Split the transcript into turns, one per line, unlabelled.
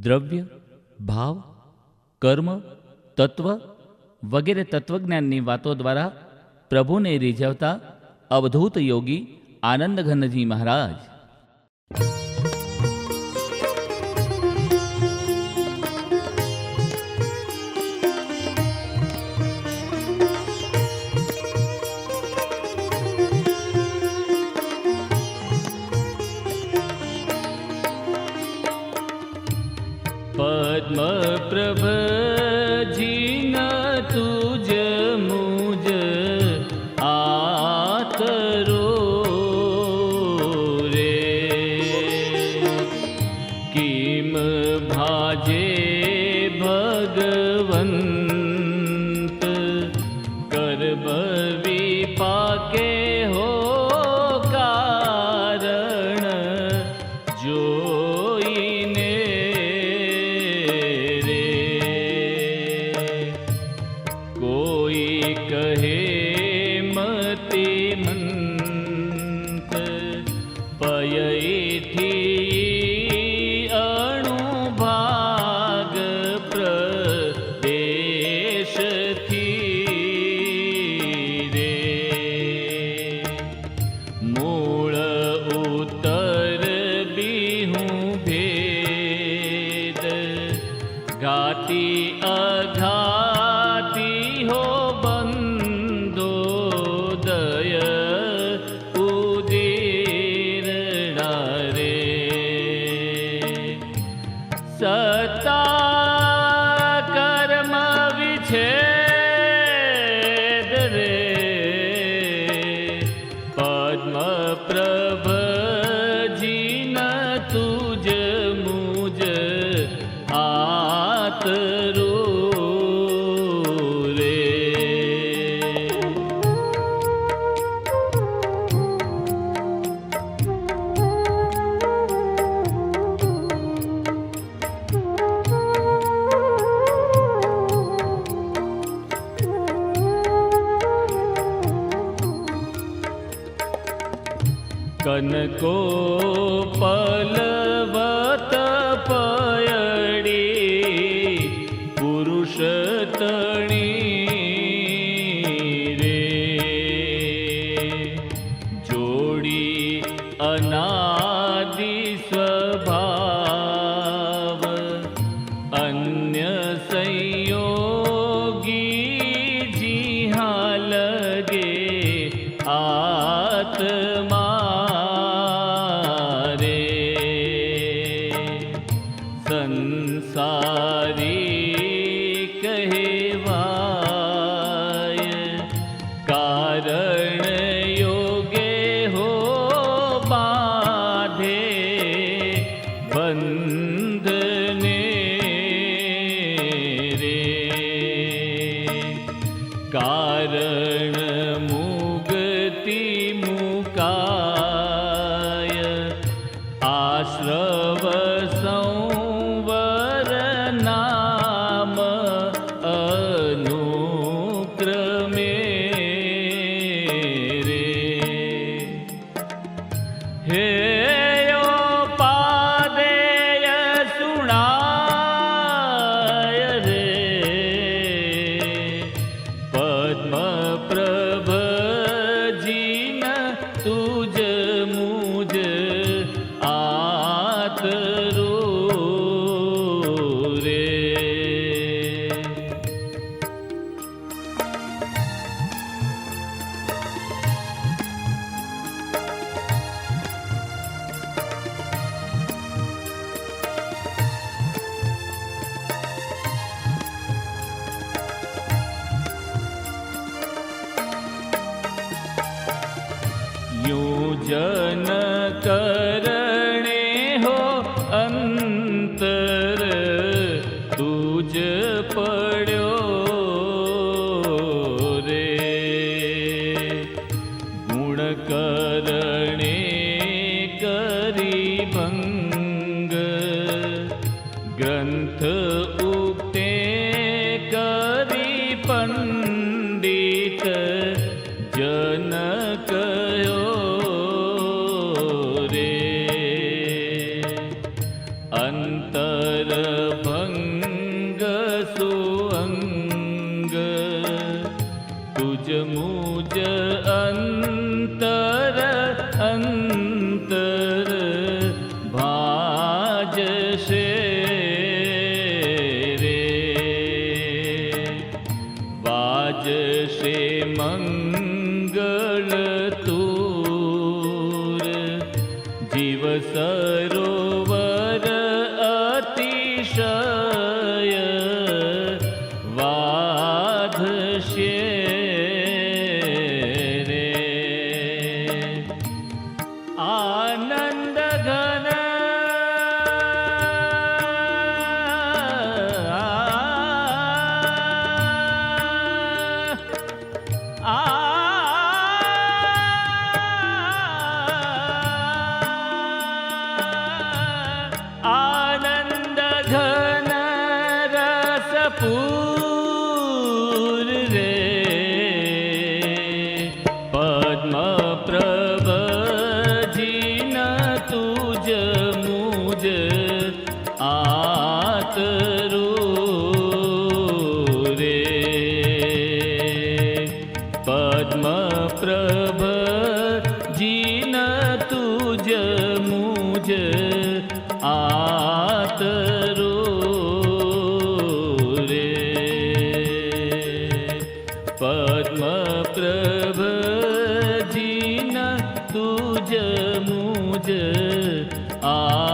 દ્રવ્ય ભાવ કર્મ તત્વ વગેરે તત્વજ્ઞાનની વાતો દ્વારા પ્રભુને રીઝવતા અવધૂત યોગી આનંદઘનજી મહારાજ. बवी पाके ઘાતી અઘાતી હો બંદો દય ઉદીરણા રે સતા કર્મ વિછે રે. પદ્મ પ્રભજી कनको पलवतपयणि रे। रेडी अनादि स्वभाव अन्य संयोग સંસારી કહેવાય કારણ યોગે હો બાધે બંધને યોજન મંગળ તુર જીવ સરોવર અતિશય વાધશે રસ પૂર રે પદ્મ પ્રભજીન તુજ મુજ આતરો રે પદ્મ પ્રભ જીન તુજ મુજ આતરો तुझ मुझ आ